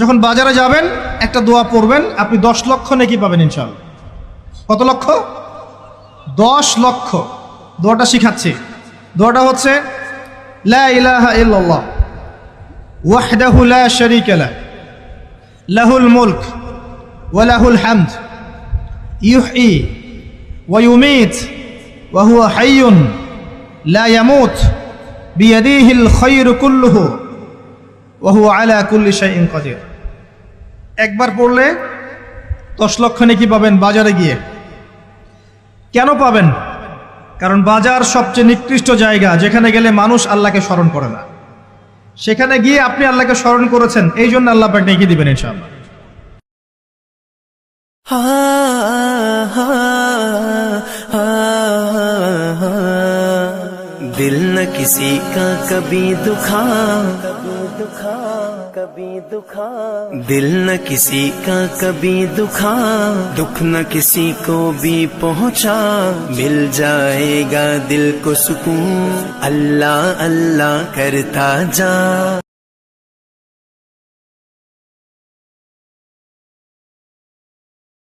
যখন বাজারে যাবেন, একটা দোয়া পড়বেন, আপনি দশ লক্ষ নাকি পাবেন ইনশাল্লাহ কত লক্ষ? দশ লক্ষ। দোয়াটা শিখাচ্ছি। দোয়াটা হচ্ছে, লা ইলাহা ইল্লাল্লাহ, ওয়াহদাহু লা শারীকা লাহ, লাহুল মুলক ওয়া লাহুল হামদ, ইউহয়ী ওয়া ইউমীত ওয়া হুয়া হাইয়ুন লা ইয়ামুত বিয়াদিহিল খায়রু কুল্লুহু। ওয়া হুয়া আলা কুল্লি শাইইন কদির। একবার পড়লে দশ লক্ষ নাকি পাবেন বাজারে গিয়ে। কেন পাবেন? কারণ বাজার সবচেয়ে নিকৃষ্ট জায়গা, যেখানে গেলে মানুষ আল্লাহকে স্মরণ করে না। সেখানে গিয়ে আপনি আল্লাহকে স্মরণ করেছেন, এই জন্য আল্লাহ পাক নেকি দিবেন ইনশাআল্লাহ। دل نہ کسی کا کبھی دکھا۔ کبھی دکھا کبھی دکھا دل نہ کسی کا کبھی دکھا۔ دکھ نہ کسی کو بھی پہنچا۔ مل جائے گا دل کو سکون۔ اللہ اللہ کرتا جا۔